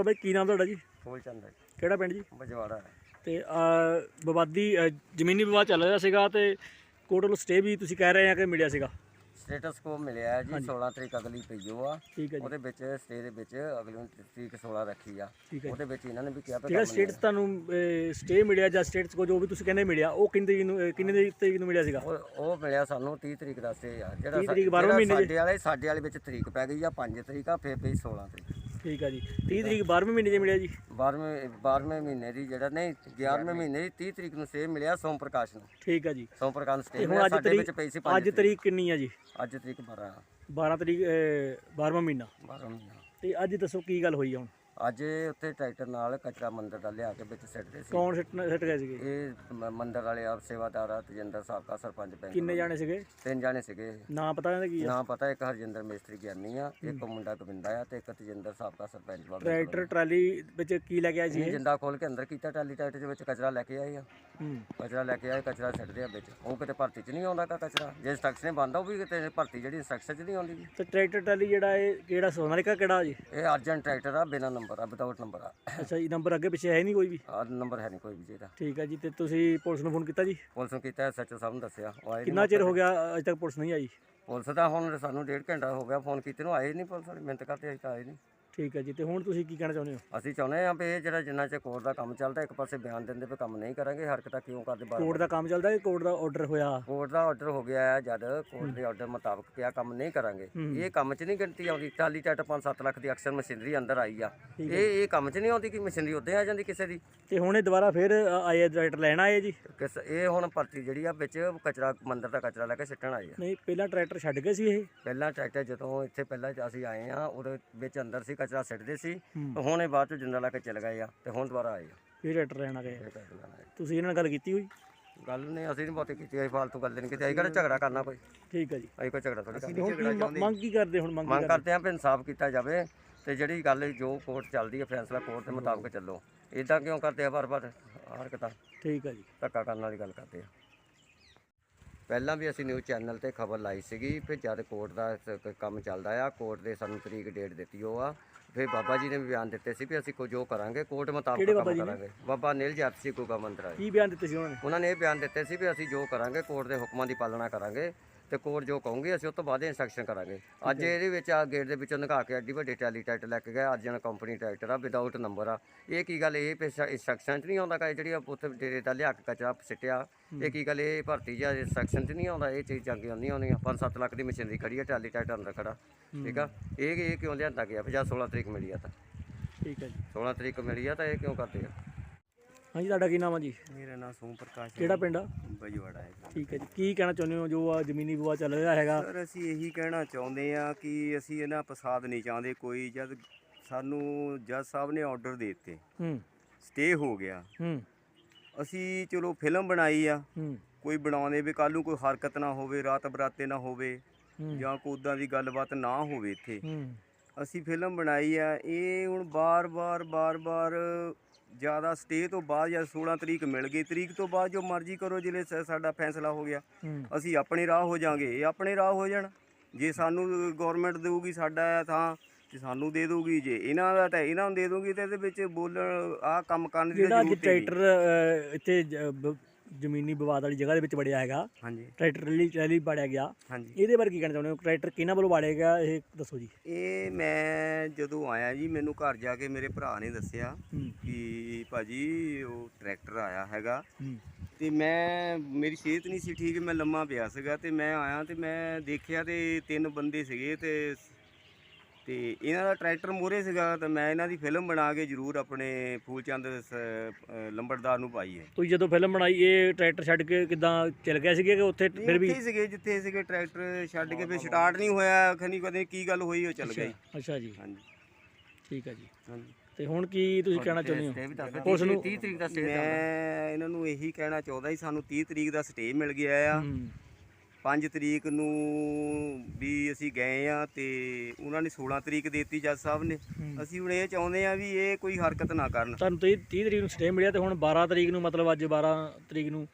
ਬਾਬਾ ਜੀ ਕੀ ਨਾਮ ਤੁਹਾਡਾ ਜੀ? ਫੂਲ ਚੰਦ ਹੈ ਕਿਹੜਾ ਪਿੰਡ ਜੀ? ਬਜਵਾੜਾ ਹੈ। ਤੇ ਅਹ, ਵਿਵਾਦੀ ਅਹ, ਜ਼ਮੀਨੀ ਵਿਵਾਦ ਚੱਲ ਰਿਹਾ ਸੀਗਾ ਤੇ ਕੋਰਟ ਵੱਲੋਂ ਸਟੇ ਵੀ ਤੁਸੀਂ ਕਹਿ ਰਹੇ ਆ ਕਿ ਮਿਲਿਆ ਸੀਗਾ? ਸਟੇਟਸ ਕੋ ਮਿਲਿਆ ਹੈ ਜੀ 16 ਤਰੀਕ ਅਗਲੀ ਪਈਓ ਆ। ਠੀਕ ਹੈ ਜੀ। ਉਹਦੇ ਵਿੱਚ ਸਟੇ ਦੇ ਵਿੱਚ ਅਗਲੀ ਤਰੀਕ 16 ਰੱਖੀ ਆ। ਠੀਕ ਹੈ ਉਹਦੇ ਵਿੱਚ ਇਹਨਾਂ ਨੇ ਵੀ ਕਿਹਾ ਵੀ ਜਿਹੜਾ ਕੰਮ ਸਟੇਟਸ ਤੁਹਾਨੂੰ ਸਟੇ ਮਿਲਿਆ ਜਾਂ ਸਟੇਟਸ ਕੋ ਜੋ ਵੀ ਤੁਸੀਂ ਕਹਿੰਦੇ ਮਿਲਿਆ ਉਹ ਕਿੰਨੇ ਤਰੀਕ ਨੂੰ ਅਹ, ਕਿੰਨੇ ਦੀ ਤਰੀਕ ਨੂੰ ਮਿਲਿਆ ਸੀਗਾ? ਉਹ ਉਹ ਮਿਲਿਆ ਸਾਨੂੰ 30 ਤਰੀਕ ਦਾ ਸਟੇ ਆ। ਜਿਹੜਾ 30 ਸਾ- ਤਰੀਕ ਬਾਰਵੇਂ ਜਿਹੜਾ ਮਹੀਨੇ ਦੇ- ਸਾਡੇ ਵਾਲੇ ਸਾਡੇ ਵਾਲੇ ਵਿੱਚ ਤਰੀਕ ਪੈ ਗਈ ਆ 5 ਤਰੀਕ ਆ ਫੇਰ ਪਈ 16 ਤਰੀਕ। ਠੀਕ ਹੈ ਜੀ। 30 ਤਰੀਕ 12ਵੇਂ ਮਹੀਨੇ 'ਚ ਮਿਲਿਆ ਜੀ। 12ਵੇਂ 12ਵੇਂ ਮਹੀਨੇ ਦੀ ਜਿਹੜਾ ਨਹੀਂ 11ਵੇਂ ਮਹੀਨੇ ਦੀ 30 ਤਰੀਕ ਨੂੰ ਸਟੇ ਮਿਲਿਆ ਸੋਮ ਪ੍ਰਕਾਸ਼ ਨੂੰ। ਠੀਕ ਹੈ ਜੀ। ਸੋਮ ਪ੍ਰਕਾਸ਼ ਨੂੰ ਤੇ ਸਟੇ ਹੁਣ ਅੱਜ ਸਾਡੇ ਵਿੱਚ ਤਰੀਕ ਪਈ ਸੀ ਅੱਜ 5 ਤਰੀਕ ਕਿੰਨੀ ਆ ਜੀ? ਅੱਜ ਤਰੀਕ 12 12 ਤਰੀਕ 12ਵਾਂ ਮਹੀਨਾ। 12 ਮਹੀਨਾ। ਤੇ ਅੱਜ ਦੱਸੋ ਕੀ ਗੱਲ ਹੋਈ ਆ ਹੁਣ? ਅੱਜ ਇਹ ਉੱਥੇ ਟਰੈਕਟਰ ਨਾਲ ਕਚਰਾ ਮੰਦਰ ਦਾ ਲਿਆ ਕੇ ਵਿੱਚ ਸਿੱਟਦੇ ਸੀ। ਕੌਣ ਸਿੱਟ ਸਿੱਟ ਗਏ ਸੀਗੇ? ਇਹ ਮ- ਮੰਦਰ ਵਾਲੇ ਆਪ ਸੇਵਾਦਾਰ ਆ ਤਜਿੰਦਰ ਸਾਬਕਾ ਸਰਪੰਚ ਬੈਂਕ ਕਿੰਨੇ ਜਾਣੇ ਸੀਗੇ? ਤਿੰਨ ਜਾਣੇ ਸੀਗੇ। ਨਾਂ ਪਤਾ ਇਹਨਾਂ ਦਾ ਕੀ ਆ? ਨਾਂ ਪਤਾ ਇੱਕ ਹਰਜਿੰਦਰ ਮੇਸਤਰੀ ਗਿਆਨੀ ਆ ਇੱਕ ਮੁੰਡਾ ਗੋਬਿੰਦਾ ਆ ਤੇ ਇੱਕ ਤਜਿੰਦਰ ਸਾਬਕਾ ਸਰਪੰਚ ਬਾਬਾ ਟਰੈਕਟਰ ਟਰਾਲੀ ਵਿੱਚ ਕੀ ਲੈ ਕੇ ਆਏ ਇਹ? ਜਿੰਦਾ ਖੋਲ ਕੇ ਅੰਦਰ ਕੀਤਾ ਟਾਲੀ ਟਾਈਟ ਦੇ ਵਿੱਚ ਕਚਰਾ ਲੈ ਕੇ ਆਏ ਆ। ਹੂੰ। ਕਚਰਾ ਲੈ ਕੇ ਆਏ ਕਚਰਾ ਸਿੱਟਦੇ ਆ ਵਿੱਚ। ਉਹ ਕਿਤੇ ਭਰਤੀ 'ਚ ਨਹੀਂ ਆਉਂਦਾ ਕਾ ਕਚਰਾ। ਜੇ ਇੰਸਟਰਕਸ਼ਨ ਬੰਦਾ ਉਹ ਵੀ ਕਿਤੇ ਭਰਤੀ ਜਿਹੜੀ ਇੰਸਟਰਕਸ਼ਨ 'ਚ ਨਹੀਂ ਆਉਂਦੀ ਜੀ। ਤੇ ਟਰੈਕਟਰ ਟਰਾਲੀ ਜਿਹੜਾ ਇਹ ਕਿਹੜਾ ਸੋਨਾਲੀਕਾ ਕਿਹੜਾ ਜੀ? ਇਹ ਅਰਜਨ ਟਰੈਕਟਰ ਆ ਬਿਨਾ ਨੰਬਰ ਆ ਵਿਦਆਊਟ ਨੰਬਰ ਆ। ਅੱਛਾ ਜੀ ਨੰਬਰ ਅੱਗੇ ਪਿੱਛੇ ਹੈ ਨਹੀਂ ਕੋਈ ਵੀ? ਆ ਨੰਬਰ ਹੈ ਨਹੀਂ ਕੋਈ ਵੀ ਜਿਹਦਾ ਠੀਕ ਹੈ ਜੀ ਤੇ ਤੁਸੀਂ ਪੁਲਿਸ ਨੂੰ ਫੋਨ ਕੀਤਾ ਜੀ? ਪੁਲਿਸ ਨੂੰ ਕੀਤਾ ਸੱਚੋ ਸਾਹਿਬ ਨੂੰ ਦੱਸਿਆ। ਉਹ ਆਏ ਨੀ ਕਿੰਨਾ ਚਿਰ ਹੋ ਗਿਆ ਅਜੇ ਤੱਕ ਪੁਲਿਸ ਨਹੀਂ ਆਈ? ਪੁਲਿਸ ਦਾ ਹੁਣ ਸਾਨੂੰ ਡੇਢ ਘੰਟਾ ਹੋ ਗਿਆ ਫੋਨ ਕੀਤੇ ਨੂੰ ਆਏ ਨਹੀਂ ਪੁਲਿਸ ਵਾਲੇ। ਮਿਹਨਤ ਕਰਦੇ ਅਜੇ ਤਾਂ ਆਏ ਨਹੀਂ। ਠੀਕ ਹੈ ਜੀ ਤੇ ਹੁਣ ਤੁਸੀਂ ਕੀ ਕਹਿਣਾ ਚਾਹੁੰਦੇ ਹੋ? ਅਸੀਂ ਚਾਹੁੰਦੇ ਹਾਂ ਵੀ ਇਹ ਜਿਹੜਾ ਜਿੰਨਾ ਚਿਰ ਕੋਰਟ ਦਾ ਕੰਮ ਚੱਲਦਾ ਇੱਕ ਪਾਸੇ ਬਿਆਨ ਦਿੰਦੇ ਵੀ ਕੰਮ ਨਹੀਂ ਕਰਾਂਗੇ ਹਰਕਤਾਂ ਕਿਉਂ ਕਰਦੇ ਬਾਰ ਕੋਰਟ ਦਾ ਕੰਮ ਚੱਲਦਾ ਹੈ ਕੋਰਟ ਦਾ ਆਰਡਰ ਹੋਇਆ? ਕੋਰਟ ਦਾ ਆਰਡਰ ਹੋ ਗਿਆ ਹੈ ਜਦ ਕੋਰਟ ਦੇ ਆਰਡਰ ਮੁਤਾਬਕ ਕਿਹਾ ਕੰਮ ਨਹੀਂ ਕਰਾਂਗੇ। ਇਹ ਕੰਮ 'ਚ ਨਹੀਂ ਗਿਣਤੀ ਆਉਂਦੀ ਟਾਲੀ ਟੱਟ 5-7 ਲੱਖ ਦੀ ਅਕਸਰ ਮਸ਼ੀਨਰੀ ਅੰਦਰ ਆਈ ਆ। ਇਹ ਇਹ ਕੰਮ 'ਚ ਨਹੀਂ ਆਉਂਦੀ ਕਿ ਮਸ਼ੀਨਰੀ ਉੱਤੇ ਆ ਜਾਂਦੀ ਕਿਸੇ ਦੀ? ਤੇ ਹੁਣ ਇਹ ਦੁਬਾਰਾ ਫਿਰ ਆਏ ਡਾਇਰੈਕਟਰ ਲੈਣ ਆਏ ਜੀ? ਕਿਸ ਇਹ ਹੁਣ ਭਰਤੀ ਜਿਹੜੀ ਆ ਵਿੱਚ ਕਚਰਾ ਮੰਦਰ ਦਾ ਕਚਰਾ ਲੈ ਕੇ ਸਿੱਟਣ ਆਈ ਆ। ਨਹੀਂ ਪਹਿਲਾਂ ਟਰੈਕਟਰ ਛੱਡ ਗਏ ਸੀ ਇਹ? ਪਹਿਲਾਂ ਟਰੈਕਟਰ ਜਦੋਂ ਇੱਥੇ ਪਹਿਲਾਂ ਅਸੀਂ ਆਏ ਆ ਉਹਦੇ ਵਿੱਚ ਅੰਦਰ ਸੀ ਕਚਰਾ ਸਿੱਟਦੇ ਸੀ ਹੂੰ। ਤੇ ਹੁਣ ਇਹ ਬਾਅਦ ਚ ਜਿੰਦਾ ਲਾ ਕੇ ਚਲ ਗਏ ਆ ਤੇ ਹੁਣ ਦੁਬਾਰਾ ਆਏ ਆ। ਫਿਰ ਗਏ ਇਹ ਟਰੈਕਟਰ ਲੈਣ ਆਏ। ਤੁਸੀਂ ਇਹਨਾਂ ਨਾਲ ਗੱਲ ਕੀਤੀ ਹੋਈ? ਗੱਲ ਨਹੀਂ ਅਸੀਂ ਨਹੀਂ ਬਹੁਤੀ ਕੀਤੀ ਅਸੀਂ ਫਾਲਤੂ ਗੱਲ ਨਹੀਂ ਕੀਤੀ ਅਸੀਂ ਕਿਹੜਾ ਝਗੜਾ ਕਰਨਾ ਕੋਈ? ਠੀਕ ਹੈ ਜੀ। ਅਸੀਂ ਕੋਈ ਝਗੜਾ ਥੋੜੀ ਤੇ ਹੁਣ ਕੀ ਮ- ਮੰਗ ਕੀ ਕਰਦੇ ਹੁਣ ਮੰਗ ਕਰਦੇ? ਆਂ ਵੀ ਇਨਸਾਫ ਕੀਤਾ ਜਾਵੇ ਤੇ ਜਿਹੜੀ ਗੱਲ ਜੋ ਕੋਰਟ ਚੱਲਦੀ ਹੈ ਫੈਸਲਾ ਕੋਰਟ ਦੇ ਮੁਤਾਬਕ ਚੱਲੋ। ਇਦਾਂ ਕਿਉਂ ਕਰਦੇ ਆ ਵਾਰ-ਵਾਰ ਹਰਕਤਾਂ। ਠੀਕ ਹੈ ਜੀ। ਧੱਕਾ ਕਰਨ ਵਾਲੀ ਗੱਲ ਕਰਦੇ ਆ। ਪਹਿਲਾਂ ਵੀ ਅਸੀਂ ਨਿਊਜ਼ ਚੈਨਲ ਤੇ ਖਬਰ ਲਾਈ ਸੀਗੀ ਫਿਰ ਜਦ ਕੋਰਟ ਦਾ ਸ- ਕ- ਕੰਮ ਚੱਲਦਾ ਆ ਕੋਰਟ ਦੇ ਸਾਨੂੰ ਤਰੀਕ ਡੇਟ ਦਿੱਤੀ ਉਹ ਆ ਫਿਰ ਬਾਬਾ ਜੀ ਨੇ ਵੀ ਬਿਆਨ ਦਿੱਤੇ ਸੀ ਵੀ ਅਸੀਂ ਕੋ ਜੋ ਕਰਾਂਗੇ ਕੋਰਟ ਮੁਤਾਬਕ ਬਾਬਾ ਕੰਮ ਜੀ ਨੇ? ਕਰਾਂਗੇ। ਬਾਬਾ ਨੀਲ ਜੱਟ ਸੀ ਗੁਗਾ ਮੰਤਰਾ ਕੀ ਬਿਆਨ ਦਿੱਤੇ ਸੀ ਉਹਨਾਂ ਨੇ? ਉਹਨਾਂ ਨੇ ਇਹ ਬਿਆਨ ਦਿੱਤੇ ਸੀ ਵੀ ਅਸੀਂ ਜੋ ਕਰਾਂਗੇ ਕੋਰਟ ਦੇ ਹੁਕਮਾਂ ਦੀ ਪਾਲਣਾ ਕਰਾਂਗੇ। ਤੇ ਕੋਰਟ ਜੋ ਕਹੂੰਗੀ ਅਸੀਂ ਉਸ ਤੋਂ ਬਾਅਦ ਇਨਸਟਰਕਸ਼ਨ ਕਰਾਂਗੇ। ਅੱਜ ਇਹਦੇ ਵਿੱਚ ਆ ਗੇਟ ਦੇ ਵਿੱਚੋਂ ਨਿਕਾ ਕੇ ਐਡੀ ਵੱਡੀ ਟੈਲੀ ਟਾਈਟ ਲੈ ਕੇ ਗਏ ਅਰਜਨ ਕੰਪਨੀ ਟਰੈਕਟਰ ਆ ਵਿਦਆਊਟ ਨੰਬਰ ਆ। ਇਹ ਕੀ ਗੱਲ ਇਹ ਇਨਸਟਰਕਸ਼ਨ 'ਚ ਨਹੀਂ ਆਉਂਦਾ ਕਾ ਜਿਹੜੀ ਉੱਥੇ ਡੇਰੇ ਦਾ ਲਿਆ ਕੇ ਕਚਰਾ ਸਿੱਟਿਆ। ਇਹ ਕੀ ਗੱਲ ਇਹ ਭਰਤੀ ਜਾਂ ਇਨਸਟਰਕਸ਼ਨ 'ਚ ਨਹੀਂ ਆਉਂਦਾ ਇਹ ਚੀਜ਼ਾਂ ਕਿਉਂ ਨਹੀਂ ਆਉਂਦੀਆਂ 5-7 ਲੱਖ ਦੀ ਮਸ਼ੀਨਰੀ ਖੜੀ ਆ ਟੈਲੀ ਟਾਈਟ ਅੰਦਰ ਖੜਾ ਠੀਕ ਆ? ਇਹ ਇਹ ਕਿਉਂ ਲਿਆਂਦਾ ਗਿਆ? ਵੀ ਜਾਂ 16 ਤਰੀਕ ਮਿਲੀ ਆ ਤਾਂ। ਠੀਕ ਹੈ ਜੀ। 16 ਤਰੀਕ ਮਿਲੀ ਆ ਤਾਂ ਇਹ ਕਿਉਂ ਕਰਦੇ ਆ? ਹਾਂਜੀ ਤੁਹਾਡਾ ਕੀ ਨਾਮ ਆ ਜੀ? ਮੇਰਾ ਨਾਮ ਸੋਮ ਪ੍ਰਕਾਸ਼ ਕਿਹੜਾ ਪਿੰਡ ਆ? ਬਜਵਾੜਾ ਹੈ ਠੀਕ ਹੈ ਜੀ। ਕੀ ਕਹਿਣਾ ਚਾਹੁੰਦੇ ਹੋ? ਜੋ ਆ ਜ਼ਮੀਨੀ ਵਿਵਾਦ ਚੱਲ ਰਿਹਾ ਹੈਗਾ। ਸਰ ਅਸੀਂ ਇਹੀ ਕਹਿਣਾ ਚਾਹੁੰਦੇ ਆ ਕਿ ਅਸੀਂ ਇਹਨਾਂ ਫਸਾਦ ਨਹੀਂ ਚਾਹੁੰਦੇ। ਕੋਈ ਜਦ ਸਾਨੂੰ ਜੱਜ ਸਾਹਿਬ ਨੇ ਆਰਡਰ ਦੇ ਦਿੱਤੇ। ਹੂੰ। ਸਟੇ ਹੋ ਗਿਆ। ਹੂੰ। ਅਸੀਂ ਚਲੋ ਫਿਲਮ ਬਣਾਈ ਆ। ਹੂੰ। ਕੋਈ ਬਣਾਉਂਦੇ ਵੀ ਕੱਲ ਨੂੰ ਕੋਈ ਹਰਕਤ ਨਾ ਹੋਵੇ ਰਾਤ ਬਰਾਤੇ ਨਾ ਹੋਵੇ ਜਾਂ ਕੋਈ ਉਦਾਂ ਦੀ ਗੱਲਬਾਤ ਨਾ ਹੋਵੇ ਇੱਥੇ। ਅਸੀਂ ਫਿਲਮ ਬਣਾਈ ਆ। ਇਹ ਹੁਣ ਬਾਰ-ਬਾਰ ਬਾਰ-ਬਾਰ ਜ਼ਿਆਦਾ ਸਟੇ ਤੋਂ ਬਾਅਦ ਜਾਂ 16 ਤਰੀਕ ਮਿਲ ਗਈ ਤਰੀਕ ਤੋਂ ਬਾਅਦ ਜੋ ਮਰਜ਼ੀ ਕਰੋ ਜਿਲੇ ਸਾਡਾ ਫੈਸਲਾ ਹੋ ਗਿਆ। ਅਸੀਂ ਆਪਣੇ ਰਾਹ ਹੋ ਜਾਾਂਗੇ ਇਹ ਆਪਣੇ ਰਾਹ ਹੋ ਜਾਣ। ਜੇ ਸਾਨੂੰ ਗਵਰਨਮੈਂਟ ਦੇਊਗੀ ਸਾਡਾ ਆ ਥਾਂ ਤੇ ਸਾਨੂੰ ਦੇ ਦਊਗੀ ਜੇ ਇਹਨਾਂ ਦਾ ਤਾਂ ਇਹਨਾਂ ਨੂੰ ਦੇ ਦਊਗੀ ਤੇ ਇਹਦੇ ਵਿੱਚ ਬੋਲਣ ਆਹ ਕੰਮ ਕਰਨ ਦੀ ਤਾਂ ਜਿਹੜਾ ਜ਼ਰੂਰਤ। ਟਰੈਕਟਰ ਇੱਥੇ ਜ਼ਮੀਨੀ ਵਿਵਾਦ ਵਾਲੀ ਜਗ੍ਹਾ ਦੇ ਵਿੱਚ ਵੜਿਆ ਹੈਗਾ। ਹਾਂਜੀ। ਟਰੈਕਟਰ ਰੈਲੀ ਰੈਲੀ ਬਾੜਿਆ ਗਿਆ। ਹਾਂਜੀ। ਇਹਦੇ ਬਾਰੇ ਕੀ ਕਹਿਣਾ ਚਾਹੁੰਦੇ ਹੋ? ਟਰੈਕਟਰ ਕਿਹਨਾਂ ਵੱਲੋਂ ਬਾੜਿਆ ਗਿਆ ਇਹ ਦੱਸੋ ਜੀ। ਇਹ ਮੈਂ ਜਦੋਂ ਆਇਆ ਜੀ ਮੈਨੂੰ ਘਰ ਜਾ ਕੇ ਮੇਰੇ ਭਰਾ ਨੇ ਦੱਸਿਆ ਹੂੰ। ਕਿ ਭਾਜੀ ਉਹ ਟਰੈਕਟਰ ਆਇਆ ਹੈਗਾ। ਹੂੰ। ਤੇ ਮੈਂ ਮੇਰੀ ਸਿਹਤ ਨਹੀਂ ਸੀ ਠੀਕ ਮੈਂ ਲੰਮਾ ਪਿਆ ਸੀਗਾ ਤੇ ਮੈਂ ਆਇਆ ਤੇ ਮੈਂ ਦੇਖਿਆ ਤੇ ਤਿੰਨ ਬੰਦੇ ਸੀਗੇ ਤੇ ਤੇ ਇਹਨਾਂ ਦਾ ਟਰੈਕਟਰ ਮੋਰੇ ਸੀਗਾ ਤਾਂ ਮੈਂ ਇਹਨਾਂ ਦੀ ਫਿਲਮ ਬਣਾ ਕੇ ਜ਼ਰੂਰ ਆਪਣੇ ਫੂਲਚੰਦ ਸ- ਲੰਬੜਦਾਰ ਨੂੰ ਪਾਈ ਹੈ। ਤੁਸੀਂ ਜਦੋਂ ਫਿਲਮ ਬਣਾਈ ਇਹ ਟਰੈਕਟਰ ਛੱਡ ਕੇ ਕਿਦਾਂ ਚਲ ਗਏ ਸੀਗੇ ਕਿ ਉੱਥੇ ਫਿਰ ਵੀ ਇੱਥੇ ਹੀ ਸੀਗੇ ਜਿੱਥੇ ਸੀਗੇ ਟਰੈਕਟਰ ਛੱਡ ਕੇ ਫਿਰ ਸਟਾਰਟ ਨਹੀਂ ਹੋਇਆ ਖਨੀ ਕਦੇ ਕੀ ਗੱਲ ਹੋਈ ਉਹ ਚੱਲ ਗਈ। ਅੱਛਾ ਜੀ। ਹਾਂਜੀ। ਠੀਕ ਹੈ ਜੀ। ਹਾਂਜੀ। ਤੇ ਹੁਣ ਕੀ ਤੁਸੀਂ ਕਹਿਣਾ ਚਾਹੁੰਦੇ ਹੋ? ਪੁਲਿਸ ਨੂੰ 30 ਤਰੀਕ ਦਾ ਸਟੇ ਮੈਂ ਇਹਨਾਂ ਨੂੰ ਇਹੀ ਕਹਿਣਾ ਚਾਹੁੰਦਾ ਸੀ ਸਾਨੂੰ 30 ਤਰੀਕ ਦਾ ਸਟੇ ਮਿਲ ਗਿਆ ਆ। ਹੂੰ। 5 ਤਰੀਕ ਨੂੰ ਵੀ ਅਸੀਂ ਗਏ ਆ ਤੇ ਉਹਨਾਂ ਨੇ 16 ਤਰੀਕ ਦੇਤੀ ਜੱਜ ਸਾਹਿਬ ਨੇ। ਅਸੀਂ ਹੁਣ ਇਹ ਚਾਹੁੰਦੇ ਆ ਵੀ ਇਹ ਕੋਈ ਹਰਕਤ ਨਾ ਕਰਨ। ਤੁਹਾਨੂੰ 30 30 ਤਰੀਕ ਨੂੰ ਸਟੇ ਮਿਲਿਆ ਤੇ ਹੁਣ 12 ਤਰੀਕ ਨੂੰ ਮਤਲਬ ਅੱਜ 12 ਤਰੀਕ ਨੂੰ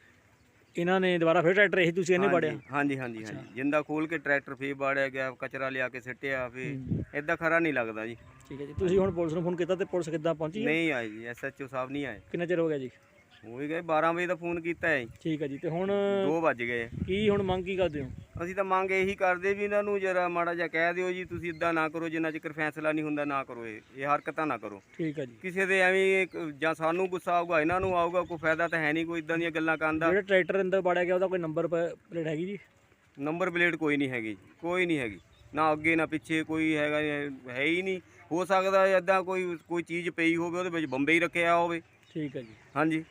ਇਹਨਾਂ ਨੇ ਦੁਬਾਰਾ ਫਿਰ ਟਰੈਕਟਰ ਇਹੀ ਤੁਸੀਂ ਇਹਨੇ ਬਾੜਿਆ? ਹਾਂਜੀ ਹਾਂਜੀ ਹਾਂਜੀ। ਜਿੰਦਾ ਖੋਲ ਕੇ ਟਰੈਕਟਰ ਫੇਰ ਬਾੜਿਆ ਗਿਆ ਕਚਰਾ ਲਿਆ ਕੇ ਸਿੱਟਿਆ ਫੇ ਇਦਾਂ ਖਰਾ ਨਹੀਂ ਲੱਗਦਾ ਜੀ। ਠੀਕ ਹੈ ਜੀ। ਤੁਸੀਂ ਹੁਣ ਪੁਲਿਸ ਨੂੰ ਫੋਨ ਕੀਤਾ ਤੇ ਪੁਲਿਸ ਕਿੱਦਾਂ ਪਹੁੰਚੀ? ਨਹੀਂ ਆਏ ਜੀ ਐਸਐਚਓ ਸਾਹਿਬ ਨਹੀਂ ਆਏ। ਕਿੰਨਾ ਚਿਰ ਹੋ ਗਿਆ ਜੀ? ਹੋ ਹੀ ਗਏ 12 ਵਜੇ ਦਾ ਫੋਨ ਕੀਤਾ ਹੈ ਠੀਕ ਹੈ ਜੀ ਤੇ ਹੁਣ 2 ਵੱਜ ਗਏ। ਕੀ ਹੁਣ ਮੰਗ ਕੀ ਕਰਦੇ ਹੋ? ਅਸੀਂ ਤਾਂ ਮੰਗ ਇਹੀ ਕਰਦੇ ਵੀ ਇਹਨਾਂ ਨੂੰ ਜਰਾ ਮਾੜਾ ਜਿਹਾ ਕਹਿ ਦਿਓ ਜੀ ਤੁਸੀਂ ਇਦਾਂ ਨਾ ਕਰੋ ਜਿੰਨਾ ਚਿਰ ਫੈਸਲਾ ਨਹੀਂ ਹੁੰਦਾ ਨਾ ਕਰੋ ਇਹ ਇਹ ਹਰਕਤਾਂ ਨਾ ਕਰੋ। ਠੀਕ ਹੈ ਜੀ। ਕਿਸੇ ਦੇ ਐਵੇਂ ਜਾਂ ਸਾਨੂੰ ਗੁੱਸਾ ਆਊਗਾ ਇਹਨਾਂ ਨੂੰ ਆਊਗਾ ਕੋਈ ਫਾਇਦਾ ਤਾਂ ਹੈ ਨਹੀਂ ਕੋਈ ਇਦਾਂ ਦੀਆਂ ਗੱਲਾਂ ਕਰਨ ਦਾ। ਜਿਹੜਾ ਟਰੈਕਟਰ ਅੰਦਰ ਬਾੜਿਆ ਗਿਆ ਉਹਦਾ ਕੋਈ ਨੰਬਰ ਪਲੇਟ ਹੈਗੀ ਜੀ? ਨੰਬਰ ਪਲੇਟ ਕੋਈ ਨਹੀਂ ਹੈਗੀ ਜੀ ਕੋਈ ਨਹੀਂ ਹੈਗੀ। ਨਾ ਅੱਗੇ ਨਾ ਪਿੱਛੇ ਕੋਈ ਹੈਗਾ ਹੈ ਹੀ ਨਹੀਂ। ਹੋ ਸਕਦਾ ਇਦਾਂ ਕੋਈ ਕੋਈ ਚੀਜ਼ ਪਈ ਹੋਵੇ ਉਹਦੇ ਵਿੱਚ ਬੰਬੇ ਹੀ ਰੱਖਿਆ ਹੋਵੇ। ਠੀਕ ਹੈ ਜੀ। ਹਾਂਜੀ।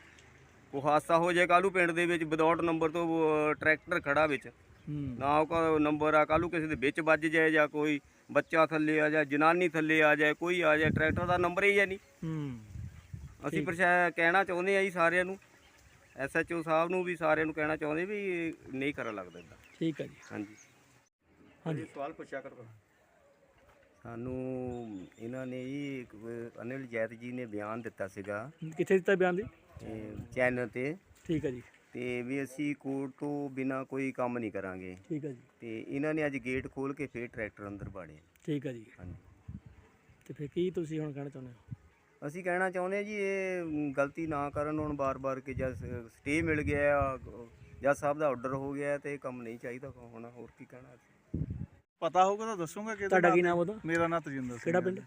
ਉਹ ਹਾਦਸਾ ਹੋ ਜਾਏ ਕਾਲੂ ਪਿੰਡ ਦੇ ਵਿੱਚ ਵਿਦਆਊਟ ਨੰਬਰ ਤੋਂ ਟਰੈਕਟਰ ਖੜਾ ਵਿੱਚ। ਨਾ ਉਹ ਨੰਬਰ ਆ ਕਾਲੂ ਕਿਸੇ ਦੇ ਵਿੱਚ ਵੱਜ ਜਾਏ ਜਾਂ ਕੋਈ ਬੱਚਾ ਥੱਲੇ ਆ ਜਾਏ ਜਨਾਨੀ ਥੱਲੇ ਆ ਜਾਏ ਕੋਈ ਆ ਜਾਏ ਟਰੈਕਟਰ ਦਾ ਨੰਬਰ ਹੀ ਹੈ ਨਹੀਂ। ਅਸੀਂ ਪ੍ਰਸ਼ਾ ਕਹਿਣਾ ਚਾਹੁੰਦੇ ਆ ਜੀ ਸਾਰਿਆਂ ਨੂੰ ਐਸਐਚਓ ਸਾਹਿਬ ਨੂੰ ਵੀ ਸਾਰਿਆਂ ਨੂੰ ਕਹਿਣਾ ਚਾਹੁੰਦੇ ਵੀ ਨਹੀਂ ਕਰਨ ਲੱਗਦਾ ਇਦਾਂ। ਠੀਕ ਹੈ ਜੀ। ਹਾਂਜੀ। ਹਾਂਜੀ। ਸਵਾਲ ਪੁੱਛਿਆ ਕਰੋ। ਸਾਨੂੰ ਇਹਨਾਂ ਨੇ ਜੀ ਇੱਕ ਅਨਿਲ ਜੈਤ ਜੀ ਨੇ ਬਿਆਨ ਦਿੱਤਾ ਸੀਗਾ। ਕਿੱਥੇ ਦਿੱਤਾ ਬਿਆਨ ਚੈਨਲ ਤੇ। ਠੀਕ ਹੈ ਜੀ। ਤੇ ਵੀ ਅਸੀਂ ਕੋਰਟ ਤੋਂ ਬਿਨਾ ਕੋਈ ਕੰਮ ਨਹੀਂ ਕਰਾਂਗੇ। ਠੀਕ ਹੈ ਜੀ। ਤੇ ਇਹਨਾਂ ਨੇ ਅੱਜ ਗੇਟ ਖੋਲ ਕੇ ਫੇਰ ਟਰੈਕਟਰ ਅੰਦਰ ਬਾੜੇ ਠੀਕ ਹੈ ਜੀ। ਹਾਂਜੀ। ਤੇ ਫਿਰ ਕੀ ਤੁਸੀਂ ਹੁਣ ਕਹਿਣਾ ਚਾਹੁੰਦੇ ਹੋ? ਅਸੀਂ ਕਹਿਣਾ ਚਾਹੁੰਦੇ ਹਾਂ ਜੀ ਇਹ ਗਲਤੀ ਨਾ ਕਰਨ ਹੁਣ ਬਾਰ-ਬਾਰ ਕਿ ਜਦ ਸਟੇ ਮਿਲ ਗਿਆ ਜਦ ਸਾਹਿਬ ਦਾ ਆਰਡਰ ਹੋ ਗਿਆ ਤੇ ਇਹ ਕੰਮ ਨਹੀਂ ਚਾਹੀਦਾ ਹੁਣ ਹੋਰ ਕੀ ਕਹਿਣਾ ਅਸੀਂ। ਪਤਾ ਹੋਊਗਾ ਤਾਂ ਦੱਸੂਗਾ ਕਿ ਤੁਹਾਡਾ ਕੀ ਨਾਮ ਉਹਦਾ? ਮੇਰਾ ਨਾਮ ਤਜਿੰਦਰ ਸਿੰਘ ਕਿਹੜਾ ਪਿੰਡ?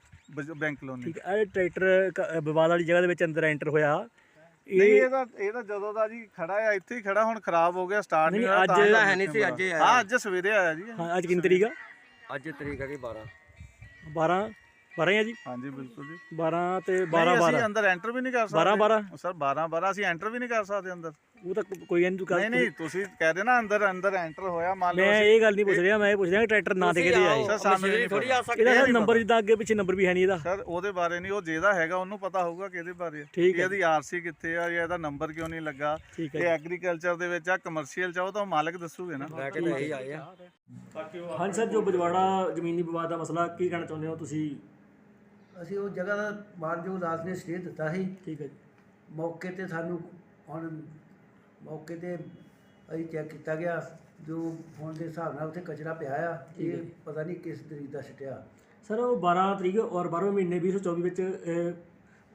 ਬੈਂਕ ਲੋਨੀ ਠੀਕ ਹੈ ਇਹ ਟਰੈਕਟਰ ਕ- ਵਿਵਾਦ ਵਾਲੀ ਜਗ੍ਹਾ ਦੇ ਵਿੱਚ ਅੰਦਰ ਐਂਟਰ ਹੋਇਆ। ਨਹੀਂ ਇਹ ਇਹਦਾ ਇਹਦਾ ਜਦੋਂ ਦਾ ਜੀ ਖੜਾ ਆ ਇੱਥੇ ਹੀ ਖੜਾ ਹੁਣ ਖਰਾਬ ਹੋ ਗਿਆ ਸਟਾਰਟ ਨਹੀਂ, ਨਹੀਂ ਹੋਇਆ ਅੱਜ ਤਾਂ ਇਹਦਾ ਹੈ ਨਹੀਂ ਸੀ, ਅੱਜ ਇਹ ਆਇਆ। ਹਾਂ ਅੱਜ ਸਵੇਰੇ ਆਇਆ ਜੀ। ਹਾਂ ਅੱਜ ਕਿੰਨੀ ਤਰੀਕ ਆ? ਅੱਜ ਤਰੀਕ ਹੈਗੀ 12 12 12 ਹੈ ਜੀ? ਹਾਂਜੀ ਬਿਲਕੁਲ ਜੀ। 12 ਤੇ 12 12 12 ਅਸੀਂ ਅੰਦਰ ਐਂਟਰ ਵੀ ਨਹੀਂ ਕਰ ਸਕਦੇ। 12 12 ਸਰ 12 12 ਅਸੀਂ ਐਂਟਰ ਵੀ ਨਹੀਂ ਕਰ ਸਕਦੇ ਅੰਦਰ। ਉਹ ਤਾਂ ਕੋਈ ਨਹੀਂ ਤੂੰ ਨਹੀਂ ਨਹੀਂ ਤੁਸੀਂ ਕਹਿ ਰਹੇ ਨਾ ਅੰਦਰ ਅੰਦਰ ਐਂਟਰ ਹੋਇਆ ਮੰਨ ਲਓ ਮੈਂ ਇਹ ਗੱਲ ਨਹੀਂ ਪੁੱਛ ਰਿਹਾ ਮੈਂ ਇਹ ਪੁੱਛ ਰਿਹਾ ਕਿ ਟਰੈਕਟਰ ਨਾ ਦੇ ਕੇ ਦੇ ਆਏ। ਸਰ, ਨਹੀਂ ਥੋੜੀ ਆ ਸਕਦੀ ਇਹਦਾ ਹੈ ਸਰ ਨੰਬਰ ਜਿੱਦਾਂ ਅੱਗੇ ਪਿੱਛੇ ਨੰਬਰ ਵੀ ਹੈ ਨਹੀਂ ਇਹਦਾ। ਸਰ ਉਹਦੇ ਬਾਰੇ ਨਹੀਂ ਉਹ ਜਿਹਦਾ ਹੈਗਾ ਉਹਨੂੰ ਪਤਾ ਹੋਊਗਾ ਕਿ ਇਹਦੇ ਬਾਰੇ। ਠੀਕ ਹੈ ਇਹਦੀ ਆਰਸੀ ਕਿੱਥੇ ਆ ਜਾਂ ਇਹਦਾ ਨੰਬਰ ਕਿਉਂ ਨਹੀਂ ਲੱਗਾ। ਇਹ ਹੈ ਐਗਰੀਕਲਚਰ ਦੇ ਵਿੱਚ ਆ ਕਮਰਸ਼ੀਅਲ ਚ ਆ ਉਹ ਤਾਂ ਮਾਲਕ ਦੱਸੂਗੇ ਨਾ। ਲੈ ਕੇ ਤਾਂ ਇਹੀ ਆਏ ਆ। ਹਾਂਜੀ ਸਰ ਜੋ ਬਜਵਾੜਾ ਜ਼ਮੀਨੀ ਵਿਵਾਦ ਦਾ ਮਸਲਾ ਕੀ ਕਹਿਣਾ ਚਾਹੁੰਦੇ ਹੋ ਤੁਸੀਂ? ਅਸੀਂ ਉਹ ਜਗ੍ਹਾ ਦਾ ਮਾਨਯੋਗ ਅਦਾਲਤ ਨੇ ਸਟੇ ਦਿੱਤਾ ਸੀ। ਠੀਕ ਹੈ ਜੀ। ਮੌਕੇ ਤੇ ਸਾਨੂੰ ਹੁਣ ਮੌਕੇ ਤੇ ਅਸੀਂ ਚੈੱਕ ਕੀਤਾ ਗਿਆ ਜੋ ਫੋਨ ਦੇ ਹਿਸਾਬ ਨਾਲ ਉੱਥੇ ਕਚਰਾ ਪਿਆ ਆ ਠੀਕ ਹੈ ਇਹ ਪਤਾ ਨਹੀਂ ਕਿਸ ਤਰੀਕ ਦਾ ਛਟਿਆ ਸਰ ਉਹ 12 ਤਰੀਕ ਔਰ 12ਵੇਂ ਮਹੀਨੇ 2024 ਵਿੱਚ ਅਹ,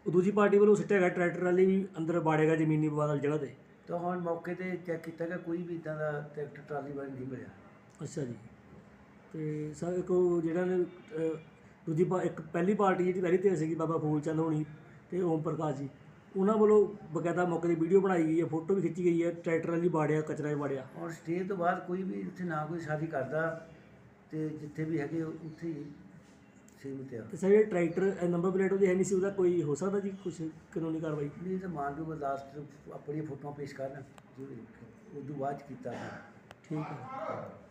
ਦੂਜੀ ਪਾਰਟੀ ਵੱਲੋਂ ਸਿੱਟਿਆ ਗਿਆ ਟਰੈਕਟਰ ਵਾਲੀ ਵੀ ਅੰਦਰ ਬਾੜੇਗਾ ਜ਼ਮੀਨੀ ਵਿਵਾਦ ਵਾਲੀ ਜਗ੍ਹਾ ਤੇ। ਤਾਂ ਹੁਣ ਮੌਕੇ ਤੇ ਚੈੱਕ ਕੀਤਾ ਗਿਆ ਕੋਈ ਵੀ ਇਦਾਂ ਦਾ ਟਰੈਕਟਰ ਟਰਾਲੀ ਵਾਲੀ ਨਹੀਂ ਮਿਲਿਆ। ਅੱਛਾ ਜੀ। ਤੇ ਸਰ ਇੱਕ ਉਹ ਜਿਹੜਾ ਨੇ ਅਹ, ਦੂਜੀ ਪਾ ਇੱਕ ਪਹਿਲੀ ਪਾਰਟੀ ਜਿਹੜੀ ਪਹਿਲੀ ਤੇ ਸੀਗੀ ਬਾਬਾ ਫੂਲ ਚੰਦ ਹੋਣੀ ਤੇ ਓਮ ਪ੍ਰਕਾਸ਼ ਜੀ। ਉਹਨਾਂ ਵੱਲੋਂ ਬਕਾਇਦਾ ਮੌਕੇ ਦੀ ਵੀਡੀਓ ਬਣਾਈ ਗਈ ਹੈ ਫੋਟੋ ਵੀ ਖਿੱਚੀ ਗਈ ਹੈ ਟਰੈਕਟਰ ਵਾਲੀ ਬਾੜਿਆ ਕਚਰਾ ਵੀ ਬਾੜਿਆ ਹੁਣ ਸਟੇ ਤੋਂ ਬਾਅਦ ਕੋਈ ਵੀ ਉੱਥੇ ਨਾ ਕੋਈ ਸ਼ਾਦੀ ਕਰਦਾ ਤੇ ਜਿੱਥੇ ਵੀ ਹੈਗੇ ਉਹ ਉੱਥੇ ਹੀ ਸੀਮਿਤ ਆ। ਤੇ ਸਰ ਇਹ ਟਰੈਕਟਰ ਨੰਬਰ ਪਲੇਟ ਉਹਦੀ ਹੈ ਨਹੀਂ ਸੀ ਉਹਦਾ ਕੋਈ ਹੋ ਸਕਦਾ ਜੀ ਕੁਝ ਕਾਨੂੰਨੀ ਕਾਰਵਾਈ? ਨਹੀਂ ਤਾਂ ਮਾਨਯੋਗ ਅਦਾਲਤ ਆਪਣੀਆਂ ਫੋਟੋਆਂ ਪੇਸ਼ ਕਰਨ ਜੋ ਉਦੋਂ ਬਾਅਦ 'ਚ ਕੀਤਾ। ਸੀ ਠੀਕ ਹੈ।